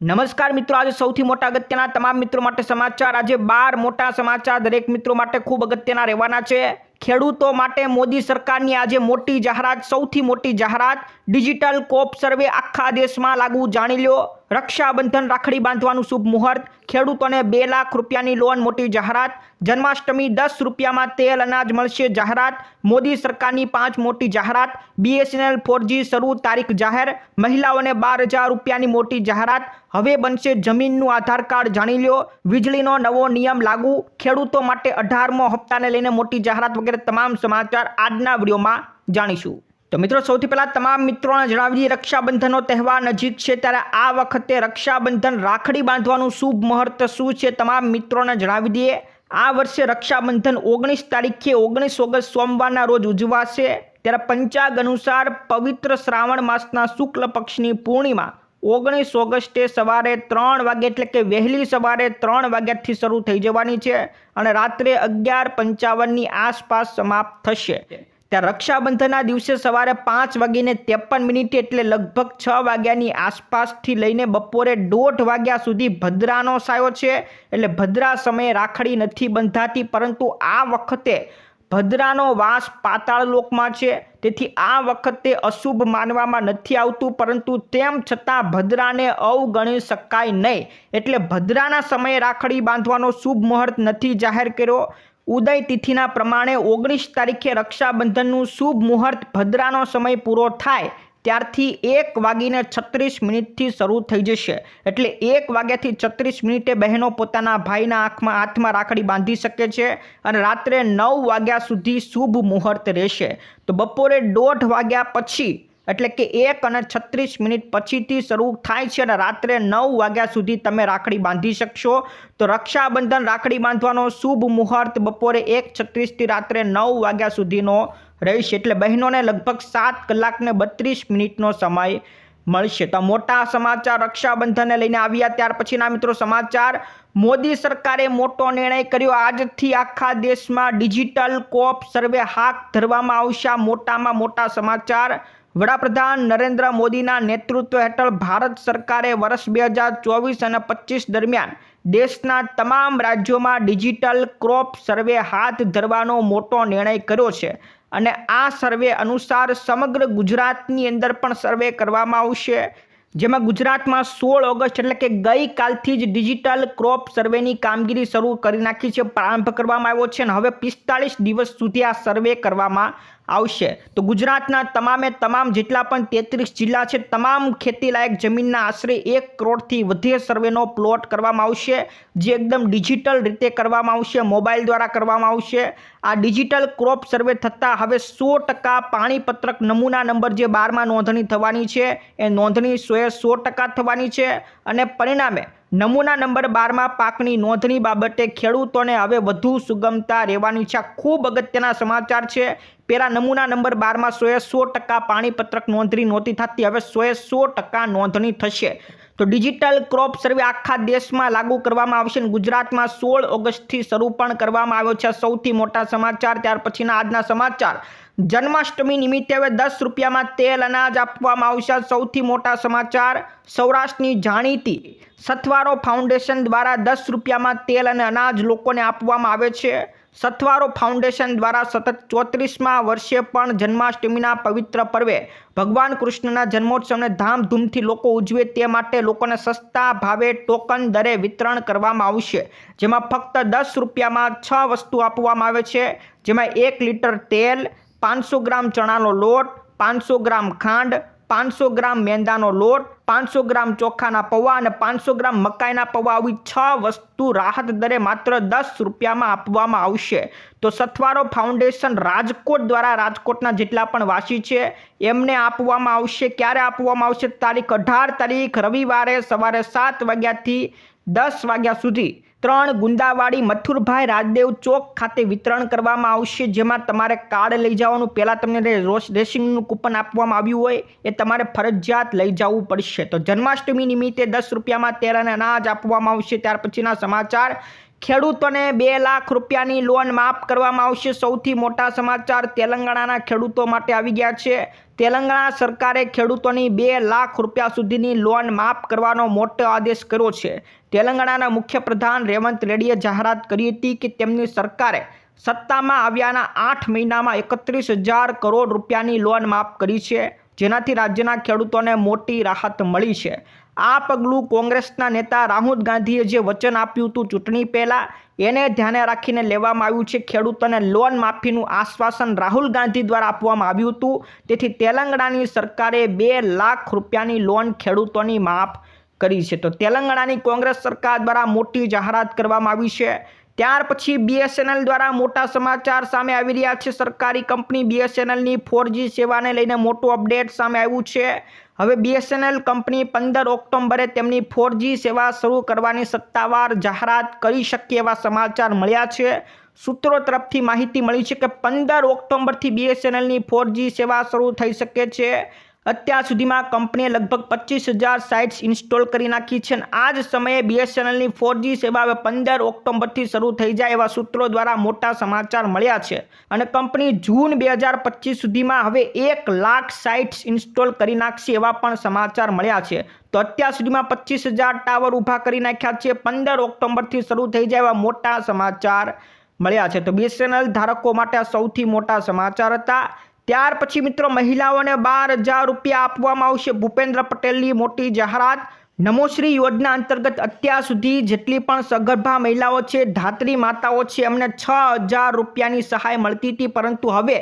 નમસ્કાર મિત્રો, આજે સૌથી મોટા અગત્યના તમામ મિત્રો માટે સમાચાર. આજે બાર મોટા સમાચાર દરેક મિત્રો માટે ખૂબ અગત્યના રહેવાના છે. ખેડૂતો માટે મોદી સરકારની આજે મોટી જાહેરાત, સૌથી મોટી જાહેરાત. ડિજિટલ કોપ સર્વે આખા દેશમાં લાગુ જાણી લ્યો. રક્ષાબંધન રાખડી બાંધવાનું શુભ મુહૂર્ત. ખેડૂતોને બે લાખ રૂપિયાની લોન મોટી જાહેરાત. જન્માષ્ટમી દસ રૂપિયામાં તેલ અનાજ મળશે. જાહેરાત, મોદી સરકારની પાંચ મોટી જાહેરાત બીએસએનએલ ફોરજી શરૂ, તારીખ જાહેર, મહિલાઓને બાર હજાર રૂપિયાની મોટી જાહેરાત. હવે બનશે જમીનનું આધાર કાર્ડ, જાણી લ્યો. વીજળીનો નવો નિયમ લાગુ. ખેડૂતો માટે અઢારમો હપ્તાને લઈને મોટી જાહેરાત વગેરે તમામ સમાચાર આજના વિડીયોમાં જાણીશું. તો મિત્રો, સૌથી પહેલાં તમામ મિત્રોને જણાવી દઈએ રક્ષાબંધનનો તહેવાર નજીક છે ત્યારે આ વખતે રક્ષાબંધન રાખડી બાંધવાનું શુભ મુહૂર્ત શું છે? તમામ મિત્રોને જણાવી દઈએ. આ વર્ષે રક્ષાબંધન ઓગણીસ તારીખે ઓગણીસ ઓગસ્ટ સોમવારના રોજ ઉજવાશે. ત્યારે પંચાગ અનુસાર પવિત્ર શ્રાવણ માસના શુક્લ પક્ષની પૂર્ણિમા ઓગણીસ ઓગસ્ટે સવારે ત્રણ વાગે એટલે કે વહેલી સવારે ત્રણ વાગ્યાથી શરૂ થઈ જવાની છે અને રાત્રે અગિયાર પંચાવનની આસપાસ સમાપ્ત થશે. ત્યાં રક્ષાબંધનના દિવસે સવારે પાંચ વાગીને ત્રેપન મિનિટે એટલે લગભગ છ વાગ્યાની આસપાસથી લઈને બપોરે દોઢ વાગ્યા સુધી ભદ્રાનો સાયો છે. એટલે ભદ્રા સમયે રાખડી નથી બંધાતી, પરંતુ આ વખતે ભદ્રાનો વાસ પાતાળ લોકમાં છે. તેથી આ વખતે અશુભ માનવામાં નથી આવતું, પરંતુ તેમ છતાં ભદ્રાને અવગણી શકાય નહીં. એટલે ભદ્રાના સમયે રાખડી બાંધવાનો શુભ મુહૂર્ત નથી જાહેર કર્યો. ઉદય તિથિના પ્રમાણે ઓગણીસ તારીખે રક્ષાબંધનનું શુભ મુહૂર્ત ભદ્રાનો સમય પૂરો થાય, ત્યારથી એક વાગીને છત્રીસ મિનિટથી શરૂ થઈ જશે. એટલે એક વાગ્યાથી છત્રીસ મિનિટે બહેનો પોતાના ભાઈના આંખમાં હાથમાં રાખડી બાંધી શકે છે અને રાત્રે નવ વાગ્યા સુધી શુભ મુહૂર્ત રહેશે. તો બપોરે દોઢ વાગ્યા પછી એટલે કે એક અને છત્રીસ મિનિટ પછીથી શરૂ થાય છે અને રાત્રે નવ વાગ્યા સુધી તમે રાખડી બાંધી શકશો. તો રક્ષાબંધન રાખડી બાંધવાનો શુભ મુહૂર્ત બપોરે એક છત્રીસથી રાત્રે નવ વાગ્યા સુધીનો રહીશ. એટલે બહેનોને લગભગ સાત કલાકને બત્રીસ મિનિટનો સમય મળશે. તો મોટા સમાચાર રક્ષાબંધનને લઈને આવ્યા. ત્યાર પછીના મિત્રો સમાચાર. મોદી સરકારે મોટો નિર્ણય કર્યો. આજથી આખા દેશમાં ડિજિટલ કોપ સર્વે હાથ ધરવામાં આવશે. મોટામાં મોટા સમાચાર. વડાપ્રધાન નરેન્દ્ર મોદીના નેતૃત્વ હેઠળ ભારત સરકારે વર્ષ બે હજાર ચોવીસ અને પચીસ દરમિયાન દેશના તમામ રાજ્યોમાં ડિજિટલ ક્રોપ સર્વે હાથ ધરવાનો મોટો નિર્ણય કર્યો છે. અને આ સર્વે અનુસાર સમગ્ર ગુજરાતની અંદર પણ સર્વે કરવામાં આવશે. જેમાં ગુજરાતમાં સોળ ઓગસ્ટ એટલે કે ગઈકાલથી જ ડિજિટલ ક્રોપ સર્વેની કામગીરી શરૂ કરી નાખી છે, પ્રારંભ કરવામાં આવ્યો છે અને હવે પિસ્તાળીસ દિવસ સુધી આ સર્વે કરવામાં આવશે. તો ગુજરાતના તમામે તમામ જેટલા પણ તેત્રીસ જિલ્લા છે, તમામ ખેતીલાયક જમીનના આશરે એક કરોડથી વધે સર્વેનો પ્લોટ કરવામાં આવશે, જે એકદમ ડિજિટલ રીતે કરવામાં આવશે, મોબાઈલ દ્વારા કરવામાં આવશે. આ ડિજિટલ ક્રોપ સર્વે થતાં હવે સો ટકા પાણીપત્રક નમૂના નંબર જે બારમાં નોંધણી થવાની છે, એ નોંધણી સોએ સો ટકા થવાની છે. અને પરિણામે નમૂના નંબર બારમાં પાકની નોંધણી બાબતે ખેડૂતોને હવે વધુ સુગમતા રહેવાની છે. ખૂબ અગત્યના સમાચાર છે. પેલા નમૂના નંબર બારમાં સોએ સો ટકા પાણીપત્રક નોંધણી નહોતી થતી, હવે સોએ સો ટકા નોંધણી થશે. તો ડિજિટલ ક્રોપ સર્વે આખા દેશમાં લાગુ કરવામાં આવશે અને ગુજરાતમાં સોળ ઓગસ્ટથી શરૂ પણ કરવામાં આવ્યો છે. સૌથી મોટા સમાચાર, ત્યાર પછીના આજના સમાચાર. જન્માષ્ટમી નિમિત્તે હવે દસ રૂપિયામાં તેલ અનાજ આપવામાં આવશે. સૌથી મોટા સમાચાર, સૌરાષ્ટ્રની જાણીતી સથવારો ફાઉન્ડેશન દ્વારા દસ રૂપિયામાં તેલ અને અનાજ લોકોને આપવામાં આવે છે. સથવારો ફાઉન્ડેશન દ્વારા સતત ચોત્રીસમાં વર્ષે પણ જન્માષ્ટમીના પવિત્ર પર્વે ભગવાન કૃષ્ણના જન્મોત્સવને ધામધૂમથી લોકો ઉજવે તે માટે લોકોને સસ્તા ભાવે ટોકન દરે વિતરણ કરવામાં આવશે. જેમાં ફક્ત દસ રૂપિયામાં છ વસ્તુ આપવામાં આવે છે. જેમાં એક લીટર તેલ પાંચસો ગ્રામ ચણાનો લોટ, પાંચસો ગ્રામ ખાંડ, પાંચસો ગ્રામ મેંદાનો લોટ, પાંચસો ગ્રામ ચોખાના પૌવા અને પાંચસો ગ્રામ મકાઈના પૌવા આવી છ વસ્તુ રાહત દરે માત્ર દસ રૂપિયામાં આપવામાં આવશે. તો સથવારો ફાઉન્ડેશન રાજકોટ દ્વારા રાજકોટના જેટલા પણ વાસી છે, એમને આપવામાં આવશે. ક્યારે આપવામાં આવશે? તારીખ અઢાર તારીખ રવિવારે સવારે સાત વાગ્યાથી દસ વાગ્યા સુધી. ત્રણ ગુંદાવાડી મથુરભાઈ રાજદેવ ચોક ખાતે વિતરણ કરવામાં આવશે, જેમાં તમારે કાર્ડ લઈ જવાનું. પહેલાં તમને રોસ રેસિંગનું કૂપન આપવામાં આવ્યું હોય, એ તમારે ફરજિયાત લઈ જવું પડશે. તો જન્માષ્ટમી નિમિત્તે દસ રૂપિયામાં તેલ અને અનાજ આપવામાં આવશે. ત્યાર પછીના સમાચાર. ખેડૂતોને બે લાખ રૂપિયાની લોન માફ કરવામાં આવશે. સૌથી મોટા સમાચાર. તેલંગાણાના ખેડૂતો માટે આવી ગયા છે. તેલંગાણા સરકારે ખેડૂતોની બે લાખ રૂપિયા સુધીની લોન માફ કરવાનો મોટો આદેશ કર્યો છે. તેલંગાણાના મુખ્યપ્રધાન રેવંત રેડ્ડીએ જાહેરાત કરી હતી કે તેમની સરકારે સત્તામાં આવ્યાના આઠ મહિનામાં એકત્રીસ હજાર કરોડ રૂપિયાની લોન માફ કરી છે, જેનાથી રાજ્યના ખેડૂતોને મોટી રાહત મળી છે. આ પગલું કોંગ્રેસના નેતા રાહુલ ગાંધીએ જે વચન આપ્યું હતું ચૂંટણી પહેલાં, એને ધ્યાને રાખીને લેવામાં આવ્યું છે. ખેડૂતોને લોન માફીનું આશ્વાસન રાહુલ ગાંધી દ્વારા આપવામાં આવ્યું હતું. તેથી તેલંગાણાની સરકારે બે લાખ રૂપિયાની લોન ખેડૂતોની માફ કરી છે. તો તેલંગાણાની કોંગ્રેસ સરકાર દ્વારા મોટી જાહેરાત કરવામાં આવી છે. ત્યાર પછી બીએસએનએલ દ્વારા મોટા સમાચાર સામે આવી રહ્યા છે. સરકારી કંપની બીએસએનએલની ફોરજી સેવાને લઈને મોટું અપડેટ સામે આવ્યું છે. હવે બીએસએનએલ કંપની પંદર ઓક્ટોબરે તેમની ફોરજી સેવા શરૂ કરવાની સત્તાવાર જાહેરાત કરી શકે એવા સમાચાર મળ્યા છે. સૂત્રો તરફથી માહિતી મળી છે કે પંદર ઓક્ટોબરથી બીએસએનએલની ફોરજી સેવા શરૂ થઈ શકે છે. અત્યાર સુધીમાં કંપનીએ લગભગ પચીસ હજાર સાઇટ્સ ઇન્સ્ટોલ કરી નાખી છે અને આ જ સમયે બીએસએનએલની ફોરજી સેવા હવે પંદર ઓક્ટોબરથી શરૂ થઈ જાય એવા સૂત્રો દ્વારા મોટા સમાચાર મળ્યા છે. અને કંપની જૂન બે હજાર પચીસ સુધીમાં હવે એક લાખ સાઇટ્સ ઇન્સ્ટોલ કરી નાખશે એવા પણ સમાચાર મળ્યા છે. તો અત્યાર સુધીમાં પચીસ હજાર ટાવર ઊભા કરી નાખ્યા છે. પંદર ઓક્ટોબરથી શરૂ થઈ જાય એવા મોટા સમાચાર મળ્યા છે. તો બીએસએનએલ ધારકો માટે આ સૌથી મોટા સમાચાર હતા. ત્યાર પછી મિત્રો મહિલાઓને બાર હજાર રૂપિયા આપવામાં આવશે. ભૂપેન્દ્ર પટેલની મોટી જાહેરાત નમોશ્રી યોજના અંતર્ગત અત્યાર સુધી જેટલી પણ સગર્ભા મહિલાઓ છે, ધાત્રી માતાઓ છે, એમને છ હજાર રૂપિયાની સહાય મળતી હતી. પરંતુ હવે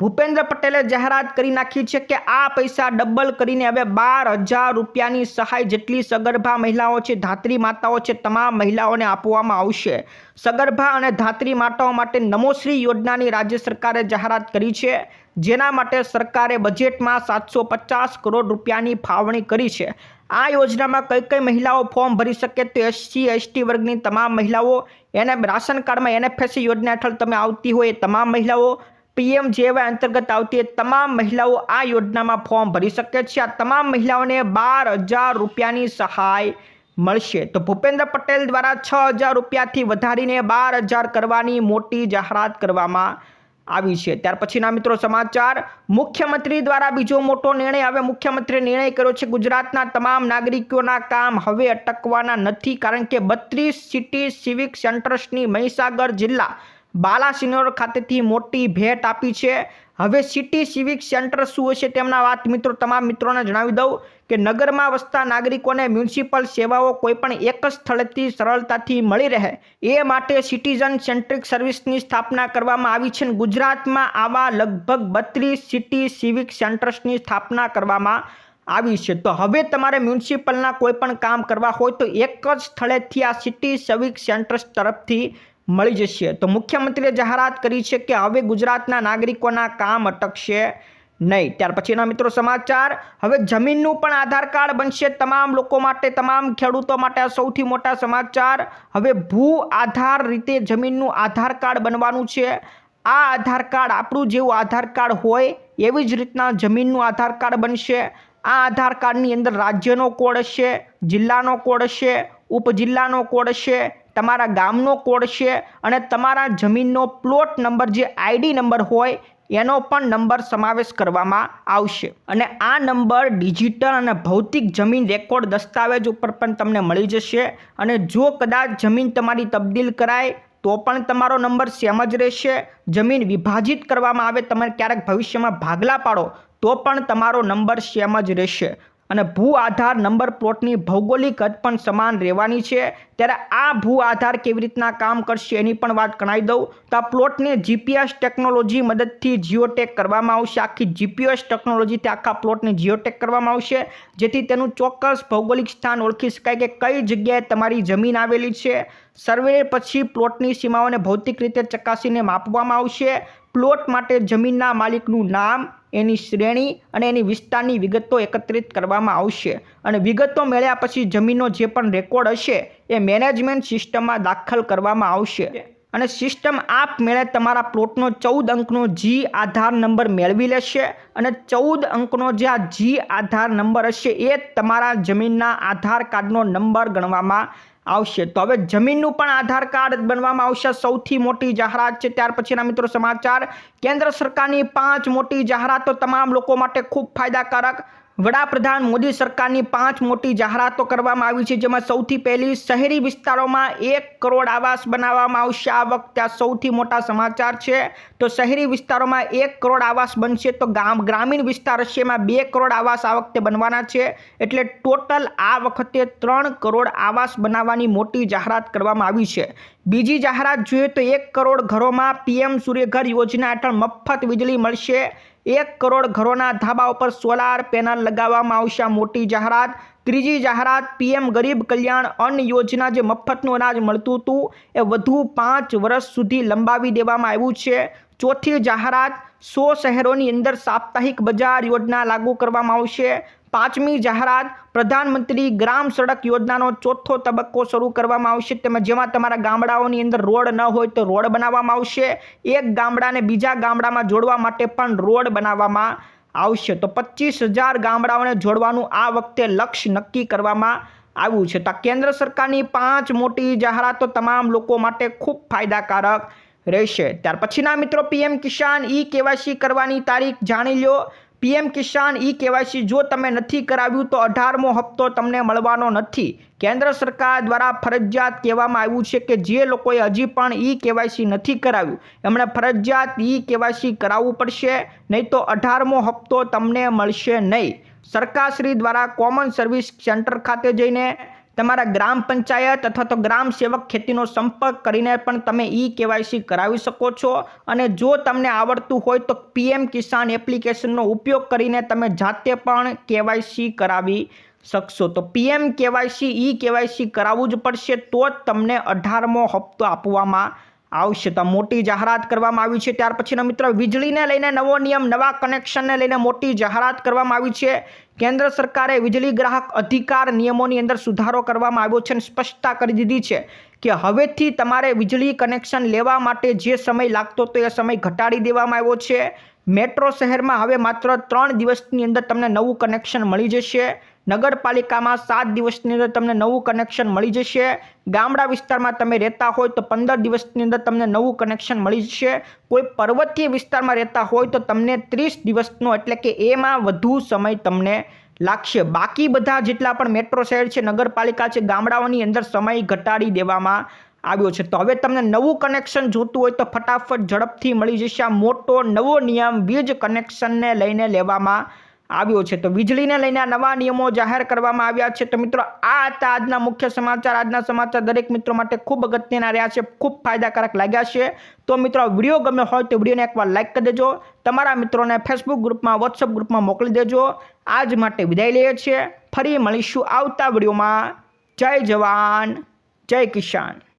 ભૂપેન્દ્ર પટેલે જાહેરાત કરી નાખી છે કે આ પૈસા ડબલ કરીને હવે બાર હજાર રૂપિયાની સહાય જેટલી સગર્ભા મહિલાઓ છે, ધાત્રી માતાઓ છે, તમામ મહિલાઓને આપવામાં આવશે. સગર્ભા અને ધાત્રી માતાઓ માટે નમોશ્રી યોજનાની રાજ્ય સરકારે જાહેરાત કરી છે. જેના માટે સરકારે બજેટમાં સાતસો પચાસ કરોડ રૂપિયાની ફાળવણી કરી છે. આ યોજનામાં કઈ કઈ મહિલાઓ ફોર્મ ભરી શકે તો એસસી એસટી વર્ગની તમામ મહિલાઓ, એને રાશન કાર્ડમાં એનએફએસસી યોજના હેઠળ તમે આવતી હોય તમામ મહિલાઓ પીએમ જેવાય અંતર્ગત આવતી તમામ મહિલાઓ આ યોજનામાં ફોર્મ ભરી શકે છે. આ તમામ મહિલાઓને બાર હજાર રૂપિયાની સહાય મળશે. તો ભૂપેન્દ્ર પટેલ દ્વારા છ હજાર રૂપિયાથી વધારીને બાર હજાર કરવાની મોટી જાહેરાત કરવામાં આવી છે. ત્યાર પછીના મિત્રો સમાચાર, મુખ્યમંત્રી દ્વારા બીજો મોટો નિર્ણય, હવે મુખ્યમંત્રીએ નિર્ણય કર્યો છે ગુજરાતના તમામ નાગરિકોના કામ હવે અટકવાના નથી કારણ કે બત્રીસ સિટી સિવિક સેન્ટર્સની મહીસાગર જિલ્લા બાલાસિનોર ખાતેથી મોટી ભેટ આપી છે. હવે સિટી સિવિક સેન્ટર શું હશે તેમના વાત મિત્રો તમામ મિત્રોને જણાવી દઉં કે નગરમાં વસતા નાગરિકોને મ્યુનિસિપલ સેવાઓ કોઈપણ એક જ સ્થળેથી સરળતાથી મળી રહે એ માટે સિટીઝન સેન્ટ્રિક સર્વિસની સ્થાપના કરવામાં આવી છે ગુજરાતમાં આવા લગભગ બત્રીસ સિટી સિવિક સેન્ટર્સની સ્થાપના કરવામાં આવી છે. તો હવે તમારે મ્યુનિસિપલના કોઈપણ કામ કરવા હોય તો એક જ સ્થળેથી આ સિટી સિવિક સેન્ટર્સ તરફથી મળી જશે. તો મુખ્યમંત્રીએ જાહેરાત કરી છે કે હવે ગુજરાતના નાગરિકોના કામ અટકશે નહીં. ત્યાર પછીના મિત્રો સમાચાર. હવે જમીનનું પણ આધાર કાર્ડ બનશે તમામ લોકો માટે, તમામ ખેડૂતો માટે. આ સૌથી મોટા સમાચાર. હવે ભૂ આધાર રીતે જમીનનું આધાર કાર્ડ બનવાનું છે. આ આધાર કાર્ડ આપણું જેવું આધાર કાર્ડ હોય એવી જ રીતના જમીનનું આધાર કાર્ડ બનશે. આ આધાર કાર્ડની અંદર રાજ્યનો કોડ હશે, જિલ્લાનો કોડ હશે, ઉપજિલ્લાનો કોડ હશે તમારા ગામનો કોડ છે અને તમારા જમીનનો પ્લોટ નંબર જે આઈડી નંબર હોય, એનો પણ નંબર સમાવેશ કરવામાં આવશે. અને આ નંબર ડિજિટલ અને ભૌતિક જમીન રેકોર્ડ દસ્તાવેજ ઉપર પણ તમને મળી જશે. અને જો કદાચ જમીન તમારી તબદીલ કરાય, તો પણ તમારો નંબર સેમ જ રહેશે. જમીન વિભાજિત કરવામાં આવે, તમે ક્યારેક ભવિષ્યમાં ભાગલા પાડો, તો પણ તમારો નંબર સેમ જ રહેશે. અને ભૂ આધાર નંબર પ્લોટની ભૌગોલિક હદ પણ સમાન રહેવાની છે. ત્યારે આ ભૂ આધાર કેવી રીતના કામ કરશે એની પણ વાત ગણાવી દઉં. તો આ પ્લોટને જીપીએસ ટેકનોલોજી મદદથી જીઓટેક કરવામાં આવશે. આખી જીપીએસ ટેકનોલોજીથી આખા પ્લોટને જીઓટેક કરવામાં આવશે. જેથી તેનું ચોક્કસ ભૌગોલિક સ્થાન ઓળખી શકાય કે કઈ જગ્યાએ તમારી જમીન આવેલી છે. સર્વે પછી પ્લોટની સીમાઓને ભૌતિક રીતે ચકાસીને માપવામાં આવશે. પ્લોટ માટે જમીનના માલિકનું નામ, એની શ્રેણી અને એની વિસ્તારની વિગતો એકત્રિત કરવામાં આવશે. અને વિગતો મેળ્યા પછી જમીનનો જે પણ રેકોર્ડ હશે, એ મેનેજમેન્ટ સિસ્ટમમાં દાખલ કરવામાં આવશે. અને સિસ્ટમ આપમેળે તમારા પ્લોટનો ચૌદ અંકનો જી આધાર નંબર મેળવી લેશે અને ચૌદ અંકનો જે આ જી આધાર નંબર હશે, એ તમારા જમીનના આધાર કાર્ડનો નંબર ગણવામાં આવશે. તો હવે જમીનનું પણ આધાર કાર્ડ બનવામાં આવશે. સૌથી મોટી જાહેરાત છે. ત્યાર પછીના મિત્રો સમાચાર. કેન્દ્ર સરકારની પાંચ મોટી જાહેરાતો તમામ લોકો માટે ખૂબ ફાયદાકારક વડાપ્રધાન મોદી સરકારની પાંચ મોટી જાહેરાતો કરવામાં આવી છે, જેમાં સૌથી પહેલી શહેરી વિસ્તારોમાં એક કરોડ આવાસ બનાવવામાં આવશે. આ વખતે આ સૌથી મોટા સમાચાર છે, તો શહેરી વિસ્તારોમાં એક કરોડ આવાસ બનશે, તો ગામ, ગ્રામીણ વિસ્તાર હશે, એમાં બે કરોડ આવાસ આ વખતે બનવાના છે, એટલે ટોટલ આ વખતે ત્રણ કરોડ આવાસ બનાવવાની મોટી જાહેરાત કરવામાં આવી છે. બીજી જાહેરાત જોઈએ તો એક કરોડ ઘરોમાં પીએમ સૂર્યઘર યોજના હેઠળ મફત વીજળી મળશે. એક કરોડ ઘરોના ધાબા ઉપર સોલાર પેનલ લગાવવામાં આવશે. મોટી જાહેરાત. ત્રીજી જાહેરાત, પીએમ ગરીબ કલ્યાણ અન્ન યોજના જે મફતનું અનાજ મળતું હતું, એ વધુ પાંચ વર્ષ સુધી લંબાવી દેવામાં આવ્યું છે. ચોથી જાહેરાત, સો શહેરોની અંદર સાપ્તાહિક બજાર યોજના લાગુ કરવામાં આવશે. પાંચમી જાહેરાત, પ્રધાનમંત્રી ગ્રામ સડક યોજનાનો ચોથો તબક્કો શરૂ કરવામાં આવશે તેમજ જેમાં તમારા ગામડાઓની અંદર રોડ ન હોય તો રોડ બનાવવામાં આવશે. એક ગામડાને બીજા ગામડામાં જોડવા માટે પણ રોડ બનાવવામાં આવશે. તો પચીસ હજાર ગામડાઓને જોડવાનું આ વખતે લક્ષ્ય નક્કી કરવામાં આવ્યું છે. તો કેન્દ્ર સરકારની પાંચ મોટી જાહેરાતો તમામ લોકો માટે ખૂબ ફાયદાકારક રહેશે. ત્યાર પછીના મિત્રો પીએમ કિસાન ઈ કેવાયસી કરવાની તારીખ જાણી લો પીએમ કિસાન ઈ કેવાયસી જો તમે નથી કરાવ્યું તો અઢારમો હપ્તો તમને મળવાનો નથી. કેન્દ્ર સરકાર દ્વારા ફરજિયાત કહેવામાં આવ્યું છે કે જે લોકોએ હજી પણ ઈ કેવાયસી નથી કરાવ્યું, એમણે ફરજિયાત ઈ કેવાયસી કરાવવું પડશે, નહીં તો અઢારમો હપ્તો તમને મળશે નહીં. સરકારશ્રી દ્વારા કોમન સર્વિસ સેન્ટર ખાતે જઈને તમારા ગ્રામ પંચાયત અથવા તો ગ્રામ સેવક ખેતીનો સંપર્ક કરીને પણ તમે ઈ કેવાયસી કરાવી શકો છો. અને જો તમને આવડતું હોય તો પીએમ કિસાન એપ્લિકેશનનો ઉપયોગ કરીને તમે જાતે પણ કેવાયસી કરાવી શકશો. તો પીએમ કેવાયસી, ઈ કેવાયસી કરાવવું જ પડશે તો જ તમને અઢારમો હપ્તો આપવામાં આવશે મોટી જાહેરાત કરવામાં આવી છે. ત્યાર પછીના મિત્રો, વીજળીને લઈને નવો નિયમ, નવા કનેક્શનને લઈને મોટી જાહેરાત કરવામાં આવી છે. કેન્દ્ર સરકારે વીજળી ગ્રાહક અધિકાર નિયમોની અંદર સુધારો કરવામાં આવ્યો છે અને સ્પષ્ટતા કરી દીધી છે કે હવેથી તમારે વીજળી કનેક્શન લેવા માટે જે સમય લાગતો હતો એ સમય ઘટાડી દેવામાં આવ્યો છે. મેટ્રો શહેરમાં હવે માત્ર ત્રણ દિવસની અંદર તમને નવું કનેક્શન મળી જશે. નગરપાલિકામાં સાત દિવસની અંદર તમને નવું કનેક્શન મળી જશે. ગામડા વિસ્તારમાં તમે રહેતા હોય તો પંદર દિવસની અંદર તમને નવું કનેક્શન મળી જશે. કોઈ પર્વતીય વિસ્તારમાં રહેતા હોય તો તમને ત્રીસ દિવસનો એટલે કે એમાં વધુ સમય તમને લાગશે. બાકી બધા જેટલા પણ મેટ્રો શહેર છે, નગરપાલિકા છે, ગામડાઓની અંદર સમય ઘટાડી દેવામાં આવ્યો છે. તો હવે તમને નવું કનેક્શન જોતું હોય તો ફટાફટ ઝડપથી મળી જશે આ મોટો નવો નિયમ. વીજ કનેક્શનને લઈને લેવામાં આવ્યો છે. તો વીજળીને લઈને નવા નિયમો જાહેર કરવામાં આવ્યા છે. તો મિત્રો, આ હતા આજના મુખ્ય સમાચાર. આજના સમાચાર દરેક મિત્રો માટે ખૂબ અગત્યના રહ્યા છે. ખૂબ ફાયદાકારક લાગ્યા છે. તો મિત્રો વીડિયો ગમ્યો હોય તો વિડીયોને એકવાર લાઇક કરી દેજો. તમારા મિત્રોને ફેસબુક ગ્રુપમાં વોટ્સઅપ ગ્રુપમાં મોકલી દેજો. આજ માટે વિદાય લઈએ છીએ. ફરી મળીશું આવતા વિડીયોમાં. જય જવાન. જય કિસાન.